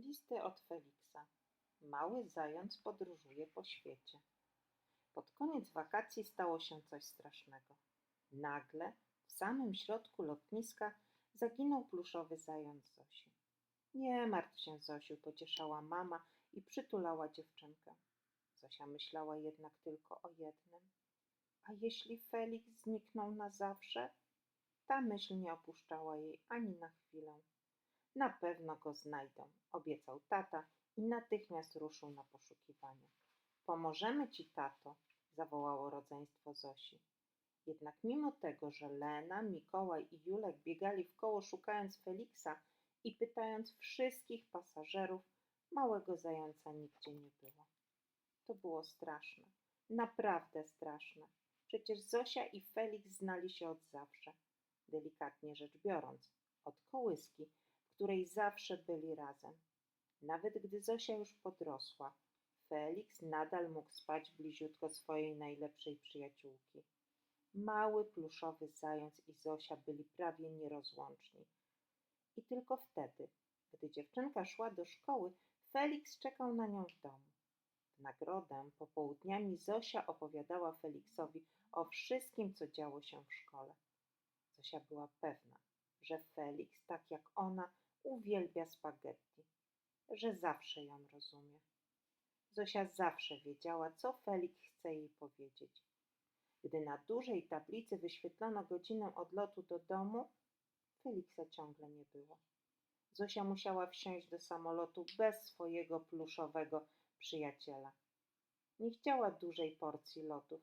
Listy od Feliksa. Mały zając podróżuje po świecie. Pod koniec wakacji stało się coś strasznego. Nagle, w samym środku lotniska, zaginął pluszowy zając Zosi. Nie martw się, Zosiu, pocieszała mama i przytulała dziewczynkę. Zosia myślała jednak tylko o jednym. A jeśli Felix zniknął na zawsze? Ta myśl nie opuszczała jej ani na chwilę. Na pewno go znajdą, obiecał tata i natychmiast ruszył na poszukiwania. Pomożemy ci, tato, zawołało rodzeństwo Zosi. Jednak mimo tego, że Lena, Mikołaj i Julek biegali w koło szukając Feliksa i pytając wszystkich pasażerów, małego zająca nigdzie nie było. To było straszne, naprawdę straszne. Przecież Zosia i Felix znali się od zawsze, delikatnie rzecz biorąc, od kołyski, której zawsze byli razem. Nawet gdy Zosia już podrosła, Felix nadal mógł spać bliziutko swojej najlepszej przyjaciółki. Mały pluszowy zając i Zosia byli prawie nierozłączni. I tylko wtedy, gdy dziewczynka szła do szkoły, Felix czekał na nią w domu. W nagrodę popołudniami Zosia opowiadała Feliksowi o wszystkim, co działo się w szkole. Zosia była pewna, że Felix, tak jak ona, uwielbia spaghetti, że zawsze ją rozumie. Zosia zawsze wiedziała, co Felix chce jej powiedzieć. Gdy na dużej tablicy wyświetlono godzinę odlotu do domu, Feliksa ciągle nie było. Zosia musiała wsiąść do samolotu bez swojego pluszowego przyjaciela. Nie chciała dużej porcji lodów,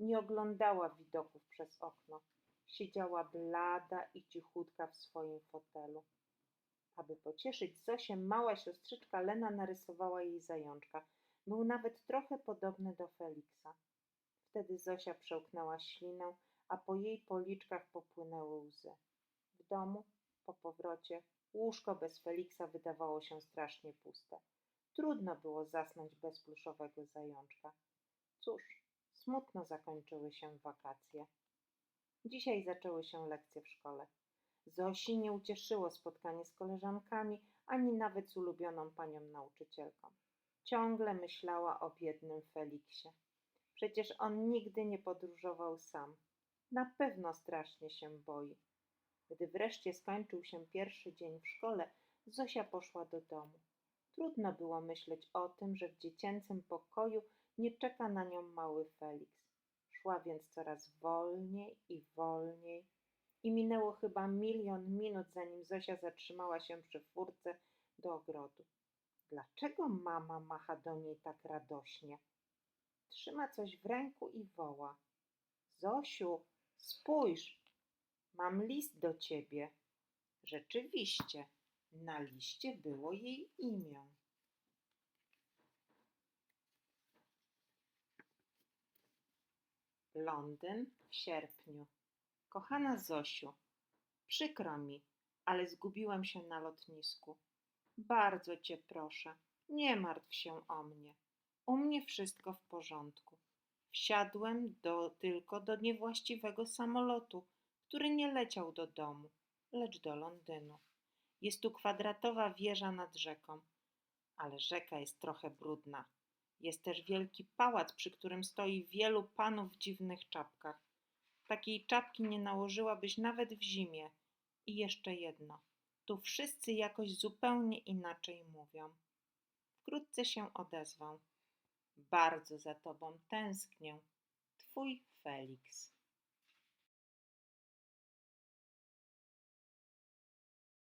nie oglądała widoków przez okno. Siedziała blada i cichutka w swoim fotelu. Aby pocieszyć Zosię, mała siostrzyczka Lena narysowała jej zajączka. Był nawet trochę podobny do Feliksa. Wtedy Zosia przełknęła ślinę, a po jej policzkach popłynęły łzy. W domu, po powrocie, łóżko bez Feliksa wydawało się strasznie puste. Trudno było zasnąć bez pluszowego zajączka. Cóż, smutno zakończyły się wakacje. Dzisiaj zaczęły się lekcje w szkole. Zosi nie ucieszyło spotkanie z koleżankami, ani nawet z ulubioną panią nauczycielką. Ciągle myślała o biednym Feliksie. Przecież on nigdy nie podróżował sam. Na pewno strasznie się boi. Gdy wreszcie skończył się pierwszy dzień w szkole, Zosia poszła do domu. Trudno było myśleć o tym, że w dziecięcym pokoju nie czeka na nią mały Felix. Szła więc coraz wolniej i wolniej i minęło chyba milion minut, zanim Zosia zatrzymała się przy furce do ogrodu. Dlaczego mama macha do niej tak radośnie? Trzyma coś w ręku i woła. Zosiu, spójrz, mam list do ciebie. Rzeczywiście, na liście było jej imię. Londyn w sierpniu. Kochana Zosiu, przykro mi, ale zgubiłem się na lotnisku. Bardzo cię proszę, nie martw się o mnie. U mnie wszystko w porządku. Wsiadłem do, tylko do niewłaściwego samolotu, który nie leciał do domu, lecz do Londynu. Jest tu kwadratowa wieża nad rzeką, ale rzeka jest trochę brudna. Jest też wielki pałac, przy którym stoi wielu panów w dziwnych czapkach. Takiej czapki nie nałożyłabyś nawet w zimie. I jeszcze jedno. Tu wszyscy jakoś zupełnie inaczej mówią. Wkrótce się odezwą. Bardzo za tobą tęsknię. Twój Felix.